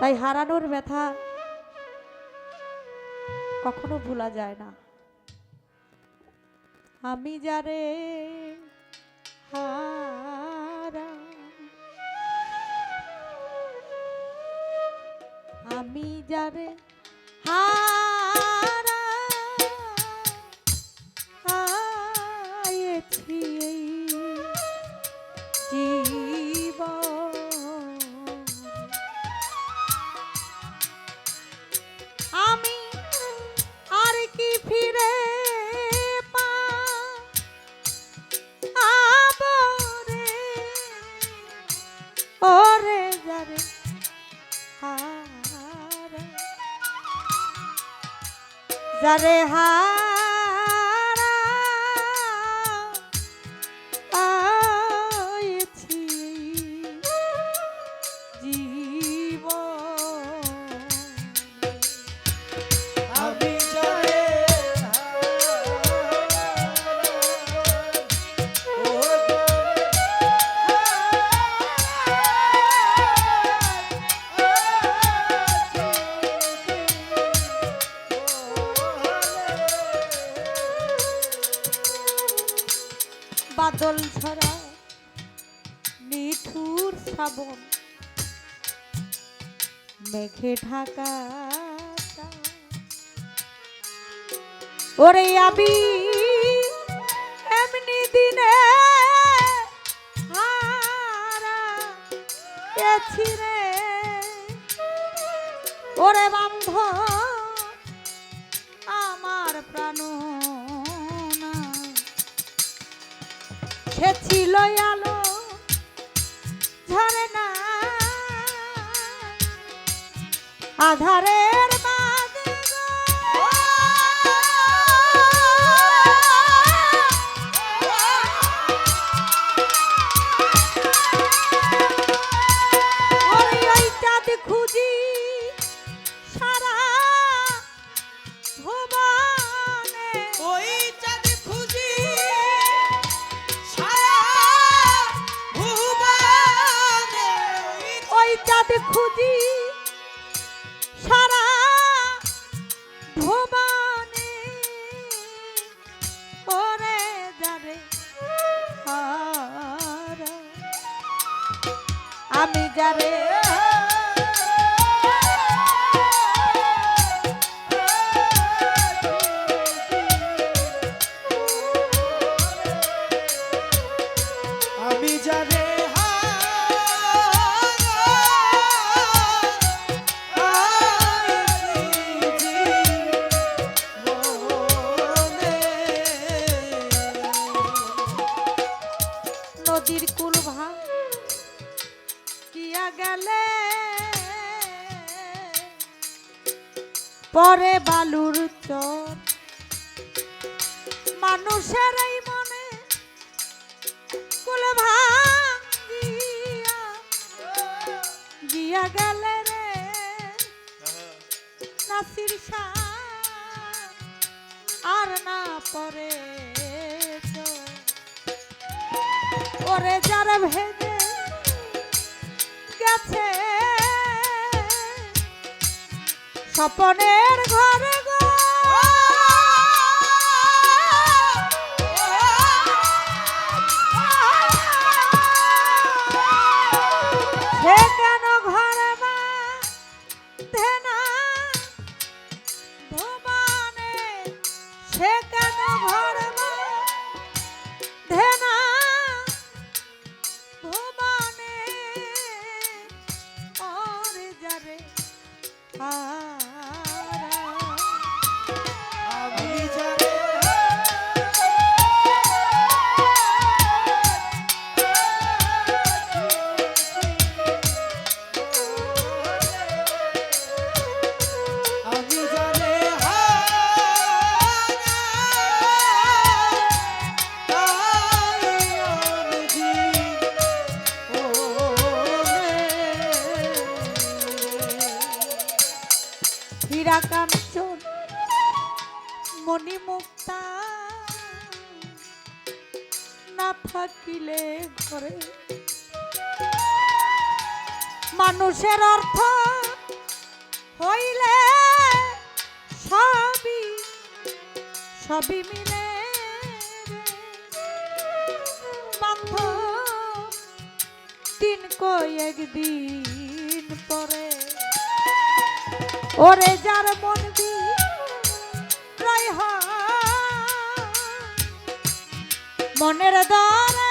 তাই হারানোর ব্যথা কখনো ভোলা যায় না। আমি যারে হারা আমি যারে হারা যারে হারা বাদল ছড়া মিঠুর শ্রাবণ। মেঘে ঢাকা ওরে আমি ঝরে না। আধারের চাঁদ খুঁজি সারা ভবানে ওরে যাবে হারা। আমি যারে পরে বালুর চর মানুষের এই মনে কুল ভাঙিয়া গিয়া গেলে রে নাসির আর না পরে। ওরে যারা ভেঙে গেছে স্বপনের ঘরে রাধা কাঞ্চন মণিমুক্তা। না থাকিলে ঘরে মানুষের অর্থ হইলে সবই সবই মিলে বান্ধব দিন কয়েক দিন পরে ওরে যার মন মনের দরে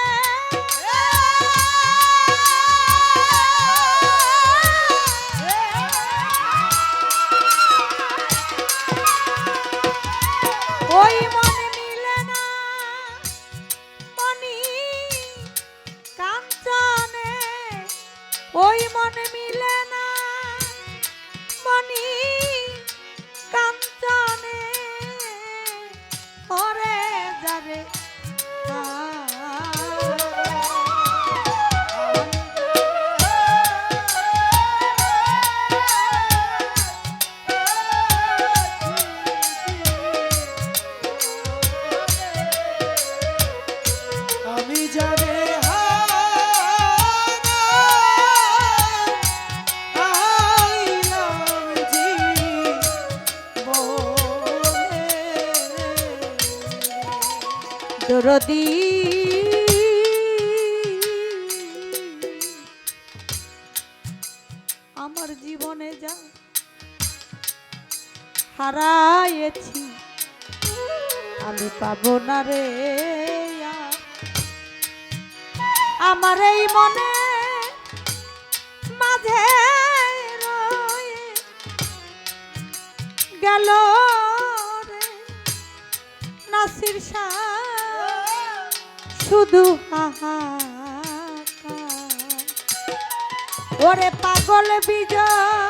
দরদি আমার জীবনে যা হারাইছি আমি পাবো না রে আমার এই মনে মাঝে গেল রে। নাসির শাহ শুধু ওরে পাগল বিজয়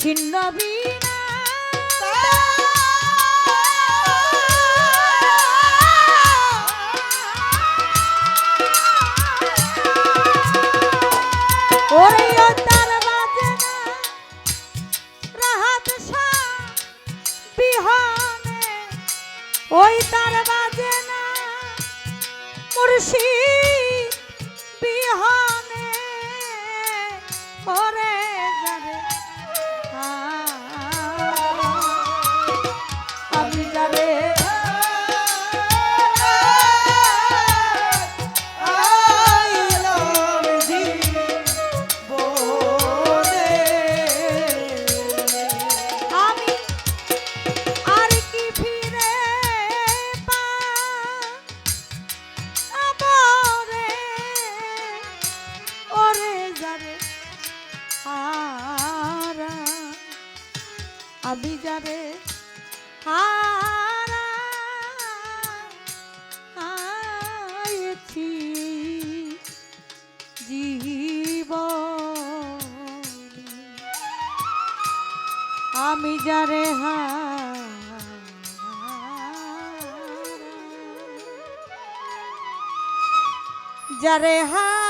ছিন্ন বিনা ওই তার বাজে না। মুর্শিদ বিহানে ওরে আমি যারে হারা আয়েছি জীবনে আমি যারে হারা যারে হারা।